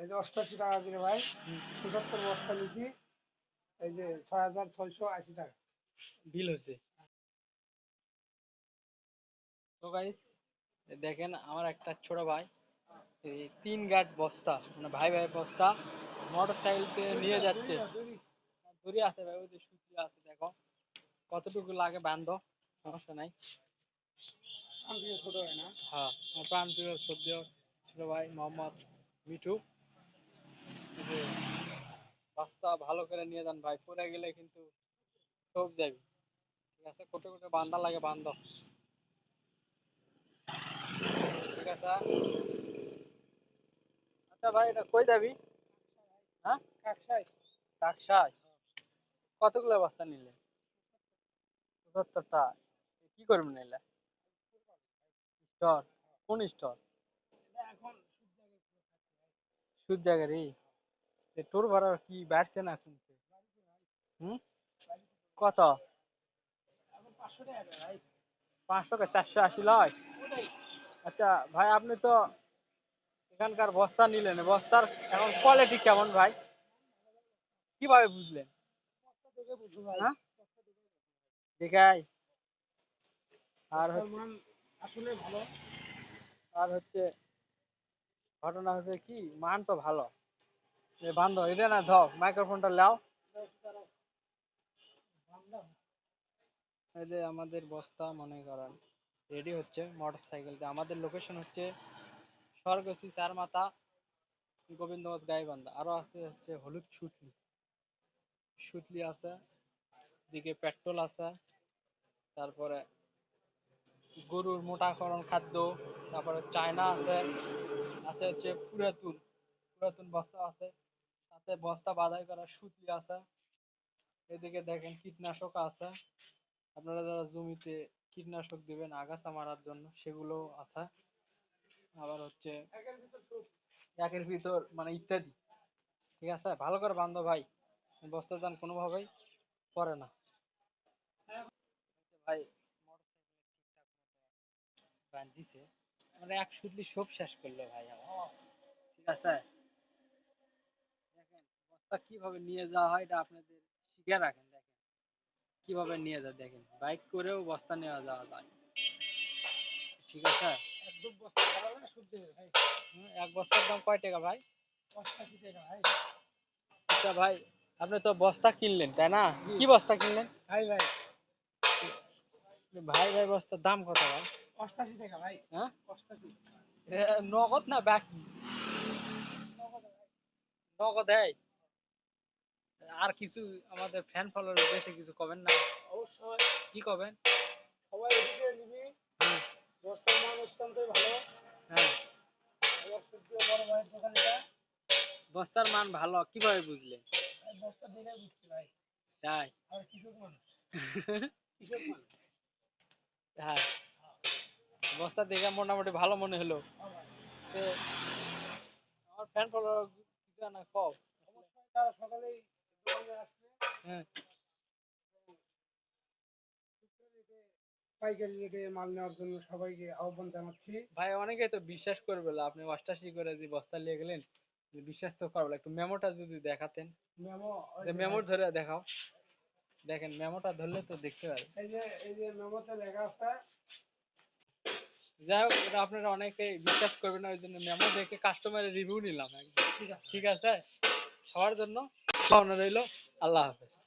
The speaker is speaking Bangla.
এই যে অষ্টাশি টাকা করে ভাই পঁচাত্তর বস্তা নিচ্ছি। এই যে ছয় হাজার ছয়শো আশি টাকা। বিল হচ্ছে তো গাইস দেখেন আমার একটা ছোট ভাই এই তিন গাঁট বস্তা মানে ভাই ভাই বস্তা মোটর সাইকেলতে নিয়ে যাচ্ছে। দড়ি আছে ভাই ওই যে সুতি আছে দেখো। কতটুকু লাগে বান্ধব সমস্যা নাই। আমি ছোট হয় না? হ্যাঁ প্রাণ প্রিয় সদ্য ছোট ভাই মোহাম্মদ মিঠু। রাস্তা ভালো করে নিয়ে যান ভাই। পড়ে গেলে কিন্তু সব যাবি ঠিক আছে? কোটে কোটে বান্ধা লাগে বান্ধ ঠিক আছে? আচ্ছা ভাই এটা কই যাবি? হ্যাঁ? কাকসাই। কতগুলো বস্তা নিলে? পঁচাত্তরটা। কি করবেন নিলে স্টোর। কোন স্টোর? এখন সুদ জায়গারই তোর ভাড়া কি বাড়ছে না শুনছে? হুম? কত? পাঁচশো চারশো আশি লয়? আচ্ছা ভাই আপনি তো এখানকার বস্তা নিলেন। বস্তার এখন কোয়ালিটি কেমন ভাই? কীভাবে বুঝলেন? হ্যাঁ? দেখাই। আর আসলে ভালো। আর হচ্ছে ঘটনা হচ্ছে কি? মান তো ভালো। এটা না মাইক্রোফোনটা লাও। এই যে আমাদের বস্তা, মনে করেন রেডি হচ্ছে মোটর সাইকেলতে আমাদের লোকেশন হচ্ছে চার গাইবান্ধা। আছে হচ্ছে হলুদ সুতলি আছে, দিকে পেট্রোল আছে, তারপরে গরুর মোটাকরণ খাদ্য, তারপরে চায়না আছে আছে হচ্ছে পুরাতন পুরাতন বস্তা আছে। সাথে বস্তা বাধাই করা সুতলি আছে। এদিকে দেখেন কীটনাশক আছে। আপনারা যারা জমিতে কীটনাশক দিবেন, আগাছা মারার জন্য সেগুলো আছে। আবার হচ্ছে একের ভিতর মানে ইত্যাদি। ঠিক আছে? ভালো করে বান্ধব ভাই। বস্তা দান কোনোভাবেই পড়ে না। ভাই মানে এক সুতলি সব শেষ করল ভাই। আমার ঠিক আছে? বস্তা কীভাবে নিয়ে যাওয়া হয় এটা আপনাদের শিখে রাখেন দেখেন। কীভাবে নিয়ে যায় দেখেন। বাইক করেও বস্তা নেওয়া যাওয়া যায়। ঠিক আছে? একদম বস্তা শুদ্ধ ভাই। এক বস্তার দাম কয় টাকা ভাই? অষ্টাশি টাকা ভাই? আচ্ছা ভাই আপনি তো বস্তা কিনলেন তাই না? কি বস্তা কিনলেন? ভাই ভাই। ভাই ভাই বস্তার দাম কত ভাই? অষ্টাশি টাকা ভাই। হ্যাঁ? অষ্টাশি। নগদ না বাকি নগদ দেয় আর কিছু আমাদের ফ্যান ফলোয়ার বেশি কিছু কবেন না। অবশ্যই। কি কবেন? সবাই এদিকে নিবি। মান অত্যন্তই ভালো। হ্যাঁ। বড় ভাইয়ের বস্তার মান ভালো। কীভাবে বুঝলেন ভাই বস্তা দেখে বুঝছি ভাই। তাই? আর কৃষক মানুষ। কৃষক মানুষ। হ্যাঁ। বস্তা দেখে মোটামুটি ভালো মনে হলো। হ্যাঁ তো আমার ফ্যান ফলোয়ার কিছু না অবশ্যই তারা সকালেই হ্যাঁ। পাইকারি রেটে মাল নেওয়ার জন্য সবাইকে আহ্বান জানাচ্ছি। ভাই অনেকে তো বিশ্বাস করবে না আপনি অষ্টাশি করে যে বস্তা নিয়ে গেলেন বিশ্বাস তো করবে না। একটু মেমোটা যদি দেখাতেন। মেমো মেমো ধরে দেখাও। দেখেন মেমোটা ধরলে তো দেখতে এই যে এই যে মেমোতে লেখা আছে। যাই হোক এটা আপনারা অনেকে বিশ্বাস করবেন না ওই জন্য মেমো দেখে কাস্টমারের রিভিউ নিলাম। ঠিক আছে। ঠিক আছে? সবার জন্য পাওনা রইল। আল্লাহ হাফেজ।